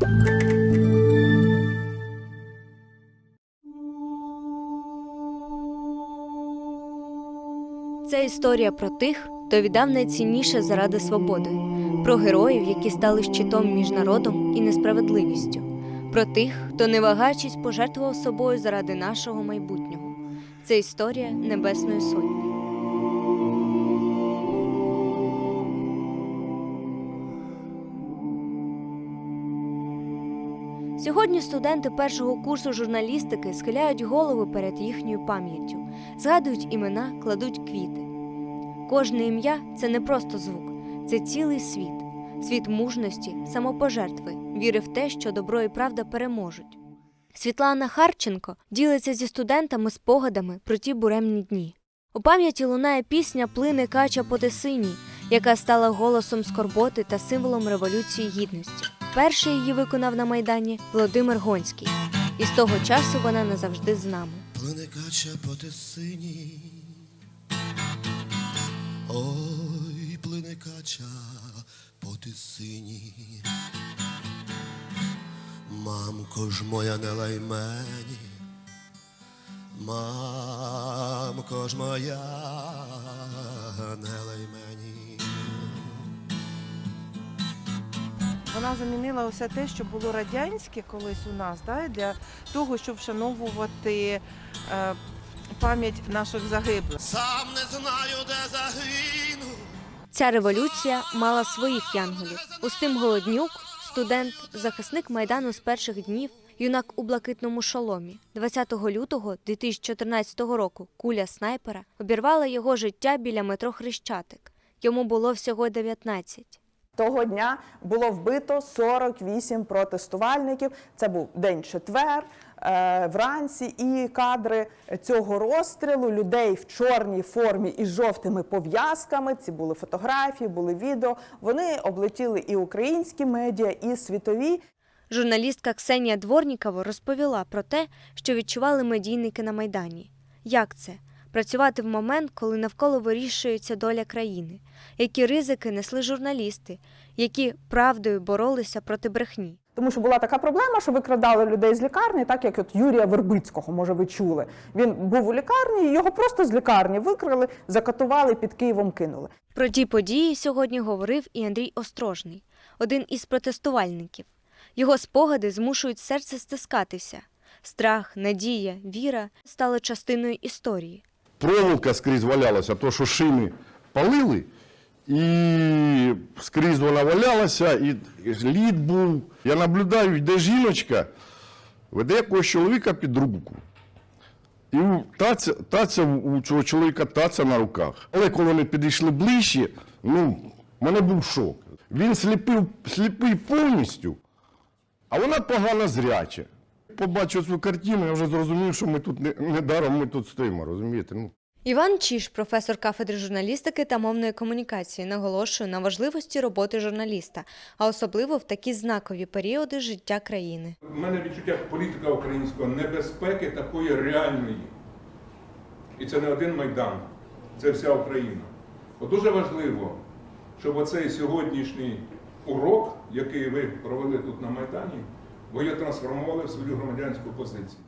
Це історія про тих, хто віддав найцінніше заради свободи, про героїв, які стали щитом між народом і несправедливістю, про тих, хто не вагаючись пожертвував собою заради нашого майбутнього. Це історія Небесної Сотні. Сьогодні студенти першого курсу журналістики схиляють голови перед їхньою пам'яттю, згадують імена, кладуть квіти. Кожне ім'я це не просто звук, це цілий світ, світ мужності, самопожертви, віри в те, що добро і правда переможуть. Світлана Харченко ділиться зі студентами спогадами про ті буремні дні. У пам'яті лунає пісня Плине кача по тисині, яка стала голосом скорботи та символом революції гідності. Перший її виконав на майдані Володимир Гонський, і з того часу вона назавжди з нами. Плине кача по тисині. Ой, плине кача по тисині. Мамко ж моя не лай мені. Мамко ж моя не лай мені. Вона замінила усе те, що було радянське колись у нас, да, для того, щоб вшановувати е, пам'ять наших загиблих. Сам не знаю, де загину. Ця революція мала своїх янголів. Устим Голоднюк, студент, захисник майдану з перших днів, юнак у блакитному шоломі. 20 лютого 2014 року куля снайпера обірвала його життя біля метро Хрещатик. Йому було всього 19. Того дня було вбито 48 протестувальників. Це був день четвер. е, Вранці і кадри цього розстрілу людей в чорній формі із жовтими пов'язками. Ці були фотографії, були відео. Вони облетіли і українські медіа, і світові. Журналістка Ксенія Дворнікова розповіла про те, що відчували медійники на Майдані. Як це? Працювати в момент, коли навколо вирішується доля країни, які ризики несли журналісти, які правдою боролися проти брехні. Тому що була така проблема, що викрадали людей з лікарні, так як от Юрія Вербицького, може, ви чули. Він був у лікарні, його просто з лікарні викрали, закатували під Києвом, кинули. Про ті події сьогодні говорив і Андрій Острожний, один із протестувальників. Його спогади змушують серце стискатися. Страх, надія, віра стали частиною історії. Проволока скрізь валялася, то що шини палили, і скрізь вона валялася, і лід був. Я наблюдаю, йде жіночка, веде якогось чоловіка під руку. І таця, таця у цього чоловіка таця на руках. Але коли вони підійшли ближче, ну, в мене був шок. Він сліпив, сліпий повністю, а вона погано зряча. Побачив цю картину, я вже зрозумів, що ми тут не, не даром ми тут стоїмо, розумієте? Ну, Іван Чіш, професор кафедри журналістики та мовної комунікації, наголошує на важливості роботи журналіста, а особливо в такі знакові періоди життя країни. У мене відчуття політика українського небезпеки такої реальної. І це не один майдан, це вся Україна. От дуже важливо, щоб оцей сьогоднішній урок, який ви провели тут на Майдані, ви його трансформували в свою громадянську позицію.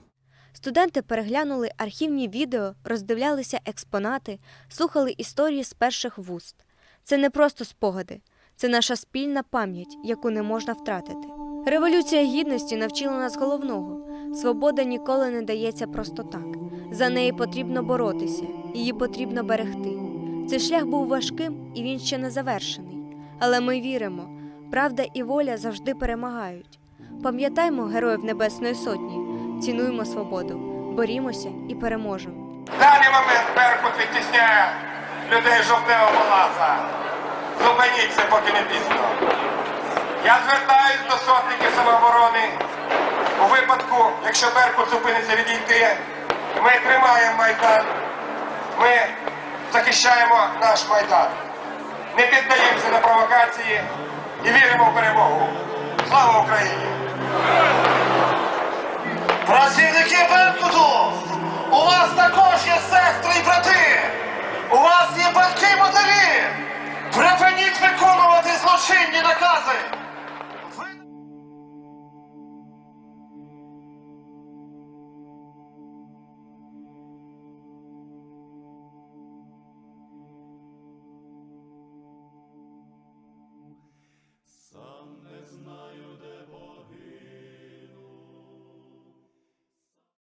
Студенти переглянули архівні відео, роздивлялися експонати, слухали історії з перших вуст. Це не просто спогади, це наша спільна пам'ять, яку не можна втратити. Революція гідності навчила нас головного: свобода ніколи не дається просто так. За неї потрібно боротися, її потрібно берегти. Цей шлях був важким і він ще не завершений. Але ми віримо, правда і воля завжди перемагають. Пам'ятаймо героїв Небесної Сотні, цінуємо свободу, борімося і переможемо. В даний момент Беркут відтісняє людей жовтневого палаца. Зупиніться, поки не пізно. Я звертаюсь до сотників самооборони. У випадку, якщо Беркут зупиниться відійти, ми тримаємо Майдан. Ми захищаємо наш Майдан. Не піддаємося на провокації і віримо в перемогу. Слава Україні! Працівники Беркуту! У вас також є сестри і брати! У вас є батьки і матері! Припиніть виконувати злочинні накази!